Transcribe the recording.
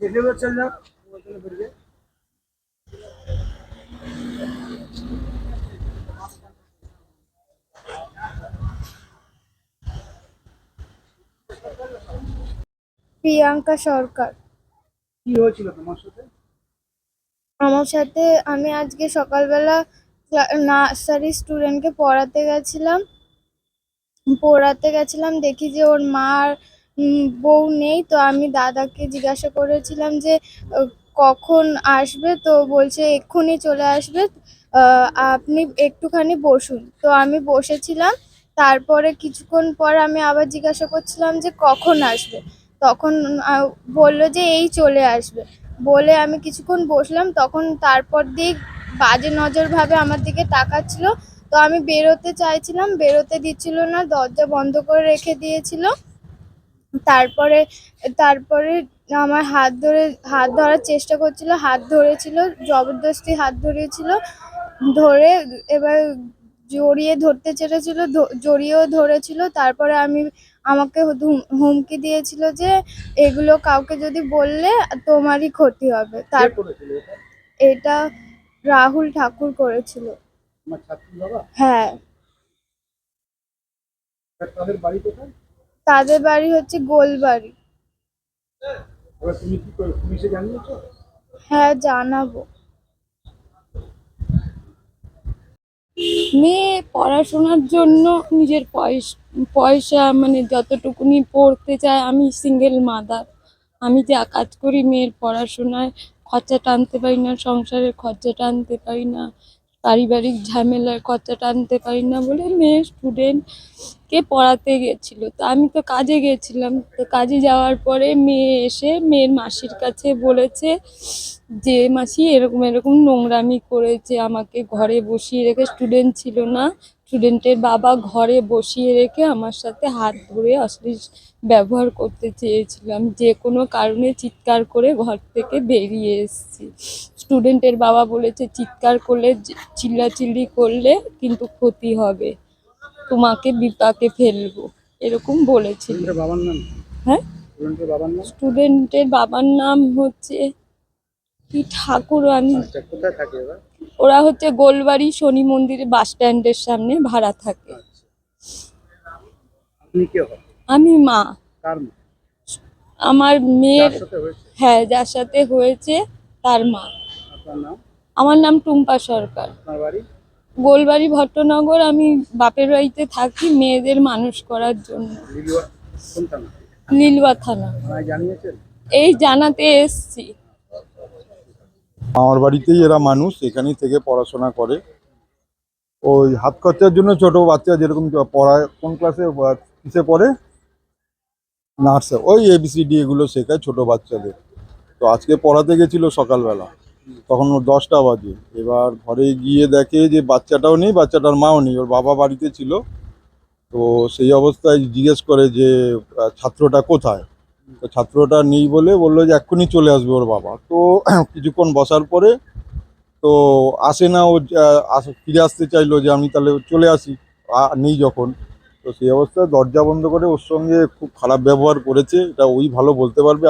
देखने में चल जा चलो बढ़ गया প্রিয়াঙ্কা সরকার কি হয়েছিল তোমার সাথে আমার সাথে আমি আজকে সকালবেলা নার্সারি স্টুডেন্টকে পড়াতে গেছিলাম পড়াতে গেছিলাম দেখি যে ওর মার উম, বউ নেই, তো আমি দাদাকে জিজ্ঞাসা করেছিলাম যে কখন আসবে? তো বলছে, এক্ষুনি চলে আসবে। আপনি একটুখানি বসুন। তো আমি বসেছিলাম। তারপরে কিছুক্ষণ পর আমি আবার জিজ্ঞাসা করছিলাম যে, কখন আসবে? তখন বলল যে, এই চলে আসবে। বলে আমি কিছুক্ষণ বসলাম। তখন তারপর দিক বাজে নজর ভাবে আমার দিকে তাকাচ্ছিল। তো আমি বেরোতে চাইছিলাম। বেরোতে দিচ্ছিল না। দরজা বন্ধ করে রেখে দিয়েছিল। তারপরে তারপরে আমার হাত ধরে হাত ধরার চেষ্টা করছিল হাত ধরেছিল জবরদস্তি হাত ধরেছিল ধরে এবার জড়িয়ে ধরতে চেয়েছিল জড়িয়েও ধরেছিল তারপরে আমি আমাকে হুম- হুমকি দিয়েছিল যে এগুলো কাউকে যদি বললে তোমারই ক্ষতি হবে। তার এটা? রাহুল ঠাকুর করেছিল। হ্যাঁ। তাদের বাড়ি কোথায়? তাদের বাড়ি হচ্ছে গোলবাড়ি। হ্যাঁ জানাব। মেয়ে পড়াশোনার জন্য নিজের পয়স- পয়সা মানে যতটুকুনি পড়তে চায় আমি সিঙ্গেল মাদার আমি যা কাজ করি মেয়ের পড়াশোনায় খরচা টানতে পারি না সংসারের খরচা টানতে পারি না। পারিবারিক ঝামেলার কথা টানতে পারি না বলে মেয়ে স্টুডেন্টকে পড়াতে গেছিল। তো আমি তো কাজে গেছিলাম। তো কাজে যাওয়ার পরে মেয়ে এসে মেয়ের মাসির কাছে বলেছে যে, মাসি, এরকম এরকম নোংরামি করেছে আমাকে। ঘরে বসিয়ে রেখে স্টুডেন্ট ছিল না। স্টুডেন্টের বাবা ঘরে বসিয়ে রেখে আমার সাথে হাত ধরে অশ্লীল ব্যবহার করতে চেয়েছিলাম যে কোনো কারণে চিৎকার করে ঘর থেকে বেরিয়ে এসেছি। স্টুডেন্টের বাবা বলেছে চিৎকার করলে চিল্লাচিল্লি করলে কিন্তু ক্ষতি হবে। তোমাকে বিপাকে ফেলব। এরকম বলেছিল বাবার নাম? হ্যাঁ? স্টুডেন্টের বাবার নাম? স্টুডেন্টের বাবার নাম হচ্ছে কি ঠাকুর আমি আচ্ছা কোথায় থাকে ওরা হচ্ছে গোলবাড়ি শনি মন্দিরের বাস স্ট্যান্ডের সামনে ভাড়া থাকে। আচ্ছা। আমি মা। আমার মেয়ের হ্যাঁ যার সাথে হয়েছে তার মা। আমার নাম টুম্পা সরকার। গোলবাড়ি ভট্টনগর আমি বাপের বাড়িতে থাকি মেয়েদের মানুষ করার জন্য। লিলুয়া থানা। এই জানাতে এসছি। আমার বাড়িতেই এরা মানুষ, এখানেই থেকে পড়াশোনা করে। ওই হাত খরচার জন্য ছোট বাচ্চা যেরকম পড়ায়, কোন ক্লাসে কিসে পড়ে? নার্সে ওই এবিসিডি এগুলো শেখায় ছোট বাচ্চাদের। তো আজকে পড়াতে গেছিল সকালবেলা। তখন ওর দশটা বাজে। এবার ঘরে গিয়ে দেখে যে বাচ্চাটাও নেই, বাচ্চাটার মাও নেই। ওর বাবা বাড়িতে ছিল। তো সেই অবস্থায় জিজ্ঞেস করে যে ছাত্রটা কোথায়? তো ছাত্রটা নেই বলে বলল যে এক্ষুনি চলে আসবে ওর বাবা। তো কিছুক্ষণ বসার পরে তো আসে না ও ফিরে আসতে চাইলো যে আমি তাহলে চলে আসি। নেই যখন। তো সেই অবস্থায় দরজা বন্ধ করে ওর সঙ্গে খুব খারাপ ব্যবহার করেছে। এটা ওই ভালো বলতে পারবে।